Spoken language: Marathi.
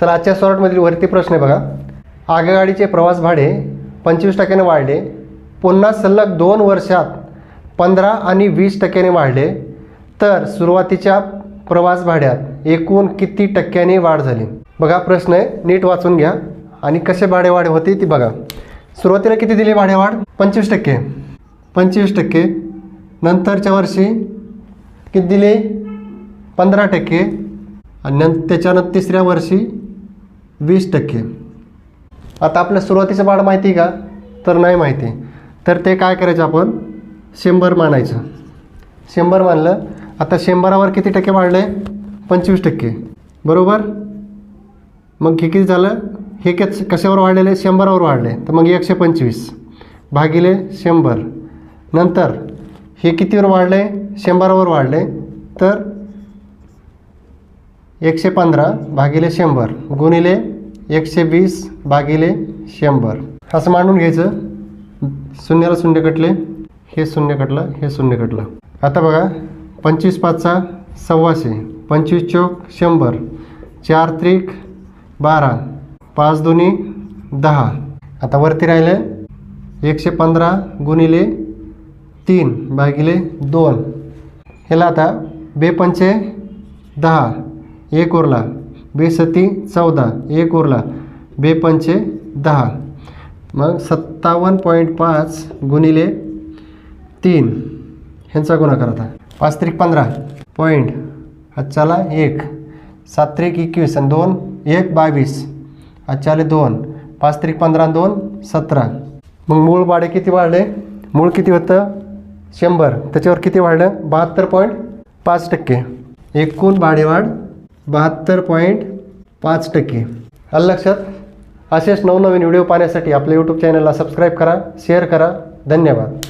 चला आजच्या सॉर्टमधील वरती प्रश्न आहे बघा. आगगाडीचे प्रवास भाडे पंचवीस टक्क्याने वाढले. पुन्हा सलग दोन वर्षात पंधरा आणि वीस टक्क्याने वाढले. तर सुरुवातीच्या प्रवास भाड्यात एकूण किती टक्क्याने वाढ झाली? बघा प्रश्न आहे. नीट वाचून घ्या. आणि कसे भाडेवाढ होते ती बघा. सुरुवातीला किती दिली भाडेवाढ पंचवीस टक्के. पंचवीस टक्के. नंतरच्या वर्षी किती दिले? पंधरा टक्के. आणि त्याच्यानंतर तिसऱ्या वर्षी वीस टक्के. आता आपल्या सुरुवातीचं भाडं माहिती आहे का? तर नाही माहिती. तर ते काय करायचं आपण? शंभर मानायचं. शंभर मानलं आता शंभरावर किती टक्के वाढले? पंचवीस टक्के. बरोबर? मग हे किती झालं? हे कच कशावर वाढलेले? शंभरावर वाढले. तर मग एकशे पंचवीस भागिले शंभर. नंतर हे कितीवर वाढले? शंभरावर वाढले. तर एकशे पंधरा भागिले शंभर गुणिले एकशे वीस भागिले शंभर. असं मांडून घ्यायचं. शून्याला शून्य कटले हे शून्य कटलं हे शून्य कटलं. आता बघा पंचवीस पाचचा सव्वाशे पंचवीस चौक शंभर चार त्रिक बारा पाच दोन्ही दहा. आता वरती राहिले एकशे पंधरा गुणिले तीन भागिले दोन. ह्याला आता बेपंचे दहा. एक उरला. बे सती चौदा. एक उरला. बे पंचे दहा. मग सत्तावन्न पॉईंट पाच गुणिले तीन. ह्यांचा गुणाकार आता. पाच त्रिक पंधरा. पॉईंट आजच्याला एक. सात त्रिक एकवीस आणि दोन. एक बावीस. आजच्याले दोन. पाच त्रिक पंधरा दोन सतरा. मग मूळ भाडे किती वाढले? मूळ किती होतं? शंभर. त्याच्यावर किती वाढलं? बहात्तर पॉईंट पाच टक्के. एकूण भाडेवाढ बहात्तर पॉईंट पाच टक्के. आलं लक्षात? असेच नवनवीन व्हिडिओ पाहण्यासाठी आपल्या यूट्यूब चॅनलला सबस्क्राईब करा शेअर करा. धन्यवाद.